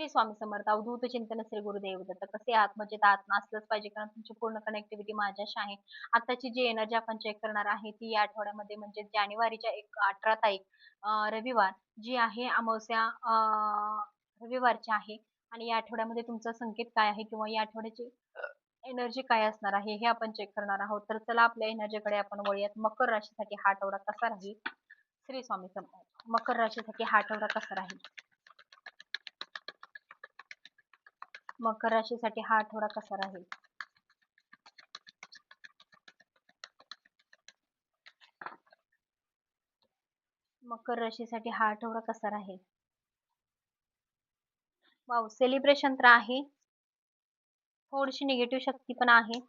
श्री स्वामी समर्थ अवधूत चिंतन श्री गुरुदेव दत्त कसे आत म्हणजे आत्मा असलंच पाहिजे कारण तुमची पूर्ण कनेक्टिव्हिटी माझ्याशी आहे. आताची जी एनर्जी आपण चेक करणार आहे ती या आठवड्यामध्ये म्हणजे जानेवारीच्या एक अठरा तारीख रविवार जी आहे अमावस्या रविवारची आहे. आणि या आठवड्यामध्ये तुमचा संकेत काय आहे किंवा या आठवड्याची एनर्जी काय असणार आहे हे आपण चेक करणार आहोत. तर चला आपल्या एनर्जीकडे आपण वळूयात. मकर राशीसाठी हा आठवडा कसा राहील? श्री स्वामी समर्थ मकर राशीसाठी हा आठवडा कसा राहील? मकर राशीसाठी हा आठवडा कसा राहील? मकर राशीसाठी हा आठवडा कसा राहील? वाव सेलिब्रेशन तर आहे. थोडीशी निगेटिव्ह शक्ती पण आहे.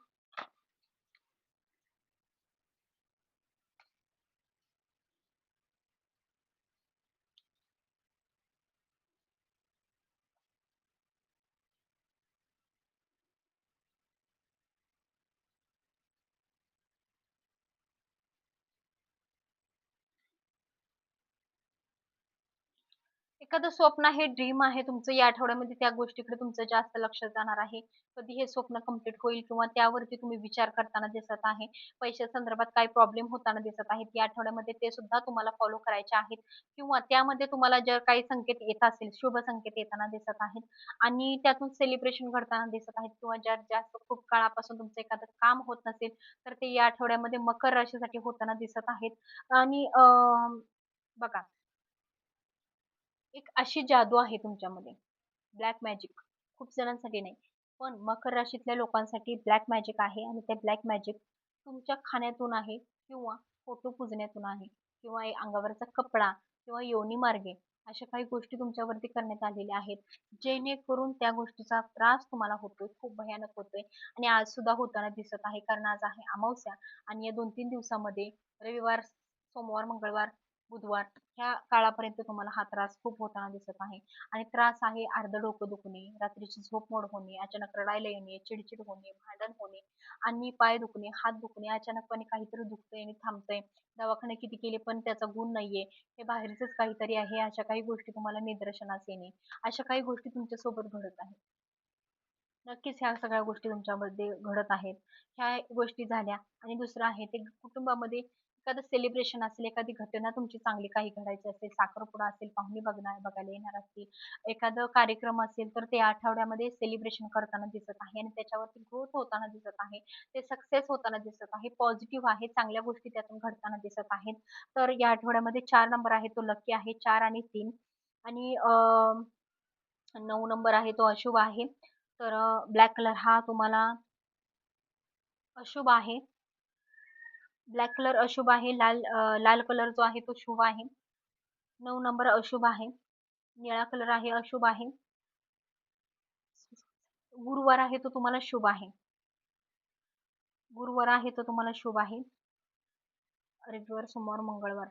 एखादं स्वप्न आहे ड्रीम आहे तुमचं या आठवड्यामध्ये त्या गोष्टीकडे तुमचं जास्त लक्ष जाणार आहे. कधी हे स्वप्न कंप्लीट होईल किंवा त्यावरती तुम्ही विचार करताना दिसत आहे. पैशा संदर्भात काही प्रॉब्लेम होताना दिसत आहेत या आठवड्यामध्ये ते सुद्धा तुम्हाला फॉलो करायचे आहेत. किंवा त्यामध्ये तुम्हाला जर काही संकेत येत असेल शुभ संकेत येताना दिसत आहेत आणि त्यातून सेलिब्रेशन घडताना दिसत आहेत किंवा ज्या जास्त खूप काळापासून तुमचं एखादं काम होत नसेल तर ते या आठवड्यामध्ये मकर राशीसाठी होताना दिसत आहेत. आणि बघा एक अशी जादू आहे तुमच्यामध्ये. ब्लॅक मॅजिक खूप जणांसाठी नाही. पण मकर राशीतल्या लोकांसाठी ब्लॅक मॅजिक आहे आणि ते ब्लॅक मॅजिक तुमच्या खाण्यातून आहे किंवा फोटो पुजण्यातून आहे किंवा अंगावरचा कपडा किंवा योनी मार्गे अशा काही गोष्टी तुमच्यावरती करण्यात आलेल्या आहेत. जेणेकरून त्या गोष्टीचा त्रास तुम्हाला होतोय खूप भयानक होतोय आणि आज सुद्धा होताना दिसत आहे. कारण आज आहे अमावस्या आणि या दोन तीन दिवसामध्ये रविवार सोमवार मंगळवार बुधवार. ह्या काळापर्यंत तुम्हाला हा त्रास खूप होताना दिसत आहे. आणि त्रास आहे अर्ध डोकं दुखणे रात्रीची झोप मोड होणे अचानक रडायला येणे चिडचिड होणे भांडण होणे आणि पाय दुखणे हात दुखणे अचानकपणे काहीतरी दुखतंय आणि थांबतंय. दवाखाने किती केले पण त्याचा गुण नाहीये. हे बाहेरचंच काहीतरी आहे. अशा काही गोष्टी तुम्हाला निदर्शनास येणे अशा काही गोष्टी तुमच्यासोबत घडत आहेत. नक्कीच ह्या सगळ्या गोष्टी तुमच्यामध्ये घडत आहेत. ह्या गोष्टी झाल्या आणि दुसरं आहे ते कुटुंबामध्ये एखादं सेलिब्रेशन असेल एखादी घटना तुमची चांगली काही घडायची असेल साखरपुडा असेल पाहुणे बघणार बघायला येणार असतील एखादं कार्यक्रम असेल तर ते आठवड्यामध्ये सेलिब्रेशन करताना दिसत आहे आणि त्याच्यावरती ग्रोथ होताना दिसत आहे. ते सक्सेस होताना दिसत आहे पॉझिटिव्ह आहे चांगल्या गोष्टी त्यातून घडताना दिसत आहेत. तर या आठवड्यामध्ये चार नंबर आहे तो लकी आहे चार आणि तीन. आणि नऊ नंबर आहे तो अशुभ आहे. तर ब्लॅक कलर हा तुम्हाला अशुभ आहे. ब्लॅक कलर अशुभ आहे लाल लाल कलर जो आहे तो शुभ आहे. नऊ नंबर अशुभ आहे. निळा कलर आहे अशुभ आहे. गुरुवार आहे तो तुम्हाला शुभ आहे. गुरुवार आहे तो तुम्हाला शुभ आहे. रविवार सोमवार मंगळवार.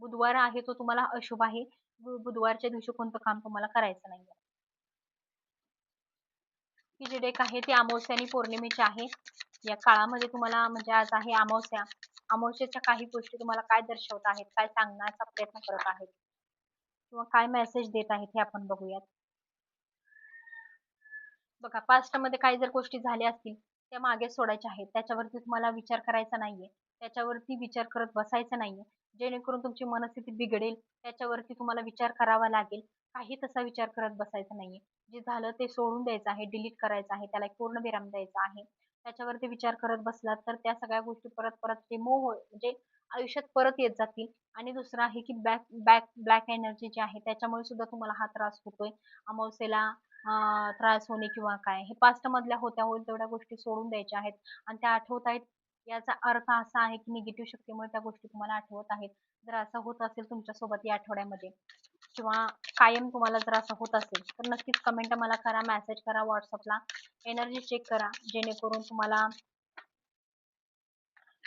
बुधवार आहे तो तुम्हाला अशुभ आहे. बुधवारच्या दिवशी कोणतं काम तुम्हाला करायचं नाही ही जे डेक आहे ती अमावस्या आणि पौर्णिमेची आहे. या काळामध्ये तुम्हाला म्हणजे आज आहे अमावस्या. अमावस्याच्या काही गोष्टी तुम्हाला काय दर्शवत आहेत काय सांगण्याचा प्रयत्न करत आहेत? किंवा काय मेसेज देत आहेत हे आपण बघूयात. बघा पास्टमध्ये काही जर गोष्टी झाल्या असतील त्या मागे सोडायच्या आहेत. त्याच्यावरती तुम्हाला विचार करायचा नाहीये. त्याच्यावरती विचार करत बसायचं नाहीये. जेणेकरून तुमची मनस्थिती बिघडेल. त्याच्यावरती तुम्हाला विचार करावा लागेल. काही तसा विचार करत बसायचा नाहीये. जे झालं ते सोडून द्यायचं आहे डिलीट करायचं आहे त्याला एक पूर्ण विराम द्यायचा आहे. त्याच्यावरती विचार करत बसलात तर त्या सगळ्या गोष्टी परत परत रिमूव्ह म्हणजे आयुष्यात परत येत जातील. आणि दुसरं आहे की बॅक बॅक ब्लॅक एनर्जी जी आहे त्याच्यामुळे सुद्धा तुम्हाला हा त्रास होतोय. अमावस्येला त्रास होणे किंवा काय हे पास्ट मधल्या होत्या होईल तेवढ्या गोष्टी सोडून द्यायच्या आहेत. आणि त्या आठवत आहेत याचा अर्थ असा आहे की निगेटिव्ह शक्तीमुळे त्या गोष्टी तुम्हाला आठवत आहेत. जर असं होत असेल तुमच्यासोबत या आठवड्यामध्ये. किंवा कायम तुम्हाला जर असं होत असेल तर नक्कीच कमेंट मला करा मेसेज करा व्हॉट्सअपला एनर्जी चेक करा जेणेकरून तुम्हाला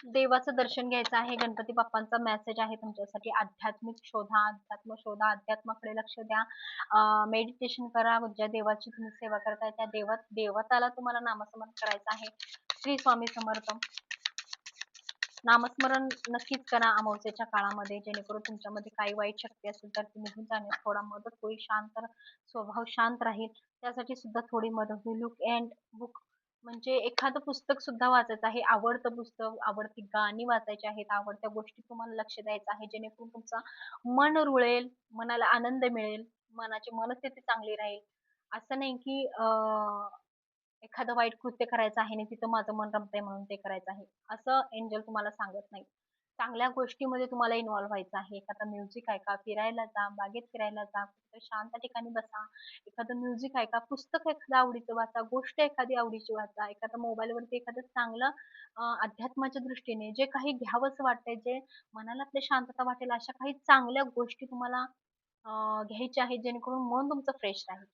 देवाचं दर्शन घ्यायचं आहे गणपती बाप्पांचा मेसेज आहे तुमच्यासाठी. आध्यात्मिक शोधा अध्यात्म शोधा अध्यात्माकडे लक्ष द्या. मेडिटेशन करा ज्या देवाची तुम्ही सेवा करताय त्या देवा देवताला तुम्हाला नामस्मरण करायचं आहे. श्री स्वामी समर्थ. नामस्मरण नक्कीच करा अमावस्येच्या काळामध्ये जेणेकरून तुमच्यामध्ये काही वाईट शक्ती असेल तर ती निघून जाण्यास थोडा मदत होईल शांत स्वभाव शांत राहील. त्यासाठी सुद्धा थोडी मदत होईल. लुक अँड बुक म्हणजे एखादं पुस्तक सुद्धा वाचायचं आहे. आवडतं पुस्तक आवडती गाणी वाचायची आहेत आवडत्या गोष्टी तुम्हाला लक्ष द्यायचं आहे जेणेकरून तुमचं मन रुळेल मनाला आनंद मिळेल मनाची मनस्थिती चांगली राहील. असं नाही की अं, एखादं वाईट कृत्य करायचं आहे आणि तिथं माझं मन रमतंय म्हणून ते करायचं आहे. असं एंजल तुम्हाला सांगत नाही. चांगल्या गोष्टीमध्ये तुम्हाला इन्व्हॉल्व व्हायचं आहे. एखादं म्युझिक ऐका फिरायला जा बागेत फिरायला जा शांत ठिकाणी बसा. एखादं म्युझिक ऐका पुस्तक एखादं आवडीचं वाचा गोष्ट एखादी आवडीची वाचा. एखादं मोबाईलवरती एखादं चांगलं अध्यात्माच्या दृष्टीने जे काही घ्यावंसं वाटतंय जे मनाला आपल्या शांतता वाटेल अशा काही चांगल्या गोष्टी तुम्हाला घ्यायच्या आहेत जेणेकरून मन तुमचं फ्रेश राहील.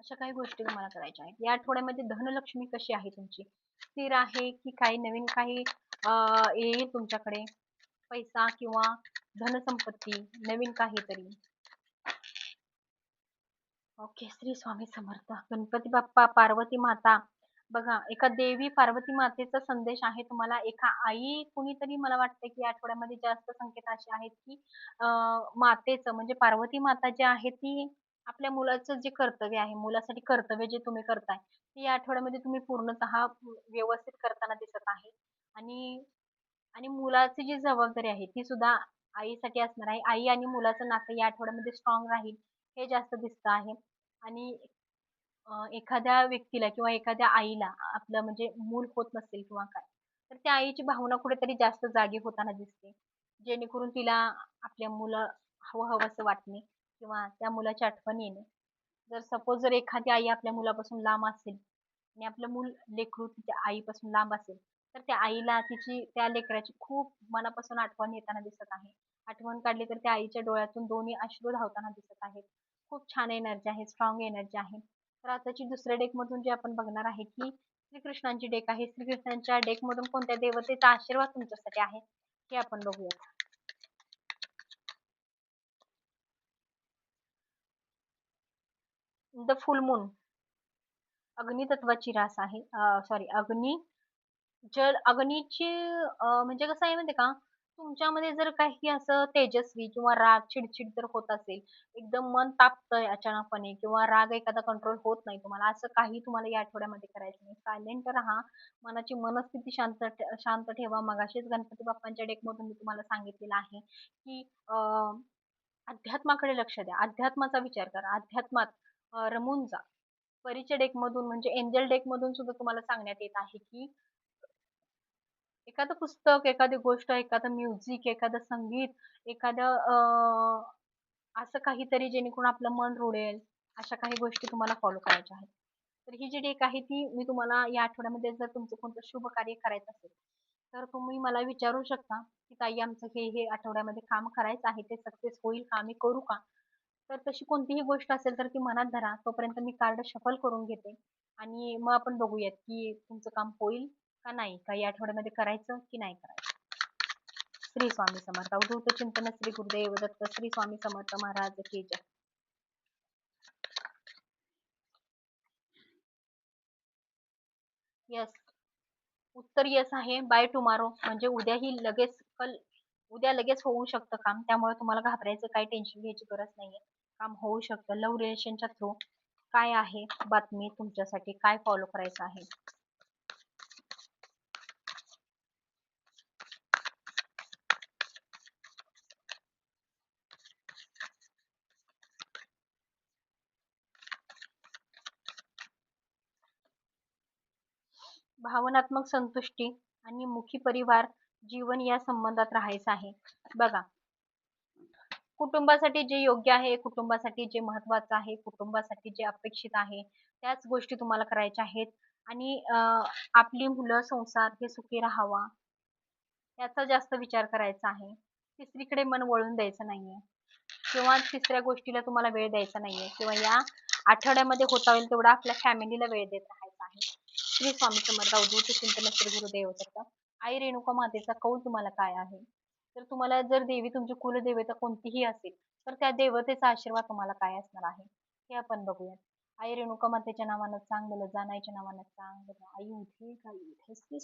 अशा काही गोष्टी तुम्हाला करायच्या आहेत. या आठवड्यामध्ये धनलक्ष्मी कशी आहे तुमची? स्थिर आहे की काही नवीन काही येईल तुमच्याकडे? पैसा किंवा धनसंपत्ती नवीन काहीतरी ओके श्री स्वामी समर्थ. गणपती बाप्पा पार्वती माता. बघा एका देवी पार्वती मातेचा संदेश आहे तुम्हाला. एका आई कुणीतरी मला वाटतं की आठवड्यामध्ये जास्त संकेत असे आहेत की अं, मातेचं म्हणजे पार्वती माता जी आहे ती आपल्या मुलाचं जे कर्तव्य आहे मुलासाठी कर्तव्य जे तुम्ही करताय ते या आठवड्यामध्ये तुम्ही पूर्णतः व्यवस्थित करताना दिसत आहे. आणि आणि मुलाची जी जबाबदारी आहे ती सुद्धा आईसाठी असणार आहे. आई आणि मुलाचं नातं या आठवड्यामध्ये स्ट्रॉंग राहील हे जास्त दिसतं आहे. आणि एखाद्या व्यक्तीला किंवा एखाद्या आईला आपलं म्हणजे मूल होत नसेल किंवा काय तर त्या आईची भावना कुठेतरी जास्त जागी होताना दिसते. जेणेकरून तिला आपल्या मुलं हवं हवंसं वाटणे. किंवा त्या मुलाची आठवण येणे. जर सपोज जर एखादी आई आपल्या मुलापासून लांब असेल आणि आपलं मूल लेकरू तिच्या आईपासून लांब असेल तर त्या आईला तिची त्या लेकराची खूप मनापासून आठवण येताना दिसत आहे. आठवण काढली तर त्या आईच्या डोळ्यातून दोन्ही अश्रू धावताना दिसत आहेत. खूप छान एनर्जी आहे स्ट्रॉंग एनर्जी आहे. तर आताची दुसऱ्या डेक मधून जे आपण बघणार आहे की श्रीकृष्णांची डेक आहे. श्रीकृष्णांच्या डेक मधून कोणत्या देवतेचा आशीर्वाद तुमच्यासाठी आहे हे आपण बघूया द फुल मून अग्नी तत्वाची रास आहे. सॉरी अग्नी जल अग्नीची म्हणजे कसं आहे माहिती का? तुमच्यामध्ये जर काही असं तेजस्वी किंवा राग चिडचिड जर होत असेल एकदम मन तापतंय अचानकपणे किंवा राग एखादा कंट्रोल होत नाही तुम्हाला असं काही तुम्हाला या आठवड्यामध्ये करायचं नाही. सायलेंट राहा. मनाची मनस्थिती शांत शांत ठेवा. मगाशीच गणपती बाप्पांच्या डेकमधून मी तुम्हाला सांगितलेलं आहे की अध्यात्माकडे लक्ष द्या. अध्यात्माचा विचार करा. अध्यात्मात रमून जा. परीच्या डेक मधून म्हणजे एंजल डेक मधून सुद्धा तुम्हाला सांगण्यात येत आहे की एखादं पुस्तक एखादी गोष्ट एखादं म्युझिक एखादं संगीत एखादं असं काहीतरी जेणेकरून आपलं मन रुळेल अशा काही गोष्टी तुम्हाला फॉलो करायच्या आहेत. तर ही जी डेक आहे ती मी तुम्हाला या आठवड्यामध्ये जर तुमचं कोणतं शुभ कार्य करायचं असेल तर तुम्ही मला विचारू शकता की ताई आमचं हे हे आठवड्यामध्ये काम करायचं आहे ते सक्सेस होईल का मी करू का? तर तशी कोणतीही गोष्ट असेल तर ती मनात धरा. तोपर्यंत मी कार्ड शफल करून घेते. आणि मग आपण बघूयात की तुमचं काम होईल का नाही? का या आठवड्यामध्ये करायचं की नाही करायचं? श्री स्वामी समर्थ. अवधूत चिंतन श्री गुरुदेव दत्त श्री स्वामी समर्थ महाराज की जय. यस उत्तर यस आहे. बाय टुमारो म्हणजे उद्याही लगेच कल उद्या लगेच होऊ शकतं काम. त्यामुळे तुम्हाला घाबरायचं काही टेन्शन घ्यायची गरज नाहीये. काम होऊ शकतं. लव्ह रिलेशनच्या थ्रू काय आहे? बातमी तुमच्यासाठी काय फॉलो करायचं आहे? भावनात्मक संतुष्टी आणि मुखी परिवार जीवन या संबंधात राहायचं आहे. बघा कुटुंबासाठी जे योग्य आहे कुटुंबासाठी जे महत्वाचं आहे कुटुंबासाठी जे अपेक्षित आहे त्याच गोष्टी तुम्हाला करायच्या आहेत. आणि आपली मुलं संसार हे सुखी राहावा याचा जास्त विचार करायचा आहे. तिसरीकडे मन वळून द्यायचं नाहीये. किंवा तिसऱ्या गोष्टीला तुम्हाला वेळ द्यायचा नाहीये. किंवा या आठवड्यामध्ये होता होईल तेवढा आपल्या फॅमिलीला वेळ देत राहायचा आहे. श्री स्वामी समर्थ अवधूत चिंतन श्री गुरुदेव दत्त आई रेणुका मातेचा कौल तुम्हाला काय आहे? तर तुम्हाला जर देवी तुमची कुलदेवता कोणतीही असेल तर त्या देवतेचा आशीर्वाद तुम्हाला काय असणार आहे? हे आपण बघूयात. आई रेणुका मातेच्या नावानं सांगलेलं जानाईच्या नावानं सांगलेलं आई उठे उठे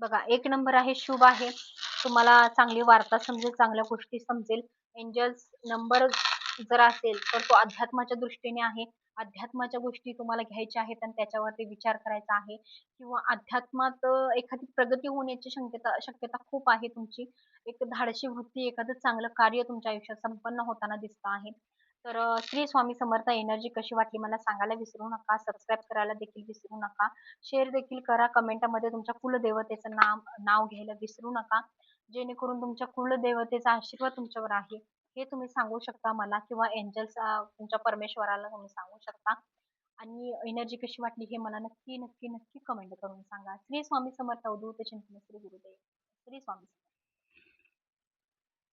बघा एक नंबर आहे शुभ आहे. तुम्हाला चांगली वार्ता समजेल चांगल्या गोष्टी समजेल. एंजल्स नंबर जर असेल तर तो अध्यात्माच्या दृष्टीने आहे. अध्यात्माच्या गोष्टी तुम्हाला घ्यायच्या आहेत आणि त्याच्यावरती विचार करायचा आहे. किंवा अध्यात्मात एखादी प्रगती होण्याची शक्यता शक्यता खूप आहे तुमची. एक धाडशी वृत्ती एखादं चांगलं कार्य तुमच्या आयुष्यात संपन्न होताना दिसत आहे. तर श्री स्वामी समर्थ एनर्जी कशी वाटली मला सांगायला विसरू नका. सबस्क्राईब करायला देखील विसरू नका. शेअर देखील करा. कमेंटमध्ये तुमच्या कुलदेवतेचं नाव नाव घ्यायला विसरू नका. जेणेकरून तुमच्या कुलदेवतेचा आशीर्वाद तुमच्यावर आहे. हे तुम्ही सांगू शकता मला किंवा एंजल्स तुमच्या परमेश्वराला तुम्ही सांगू शकता. आणि एनर्जी कशी वाटली हे मला नक्की नक्की नक्की कमेंट करून सांगा. श्री स्वामी समर्थ अवधूत चिंतन श्री गुरुदेव. श्री स्वामी समर्थ.